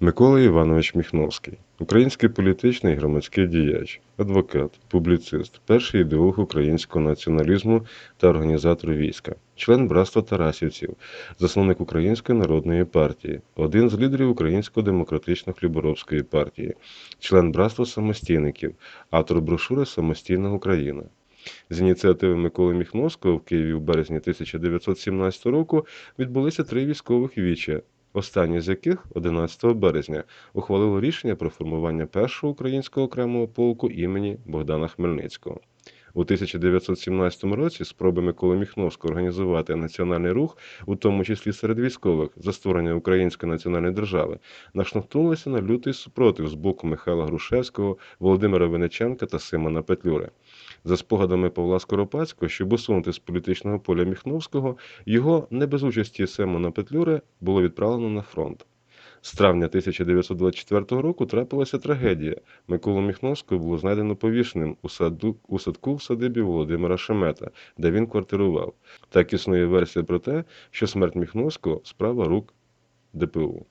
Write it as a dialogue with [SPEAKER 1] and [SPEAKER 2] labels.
[SPEAKER 1] Микола Іванович Міхновський, український політичний громадський діяч, адвокат, публіцист, перший ідеолог українського націоналізму та організатор війська, член братства Тарасівців, засновник Української народної партії, один з лідерів Української демократично-хліборобської партії, член братства самостійників, автор брошури Самостійна Україна. З ініціативи Миколи Міхновського в Києві в березні 1917 року відбулися три військових віча, останнє з яких 11 березня ухвалило рішення про формування першого українського окремого полку імені Богдана Хмельницького. У 1917 році спроби Миколи Міхновського організувати національний рух, у тому числі серед військових, за створення української національної держави, наштовхнулися на лютий супротив з боку Михайла Грушевського, Володимира Винниченка та Симона Петлюри. За спогадами Павла Скоропадського, щоб усунути з політичного поля Міхновського, його не без участі Симона Петлюри було відправлено на фронт. З травня 1924 року трапилася трагедія. Миколу Міхновського було знайдено повішеним у саду у садку в садибі Володимира Шемета, де він квартирував. Так існує версія про те, що смерть Міхновського справа рук ДПУ.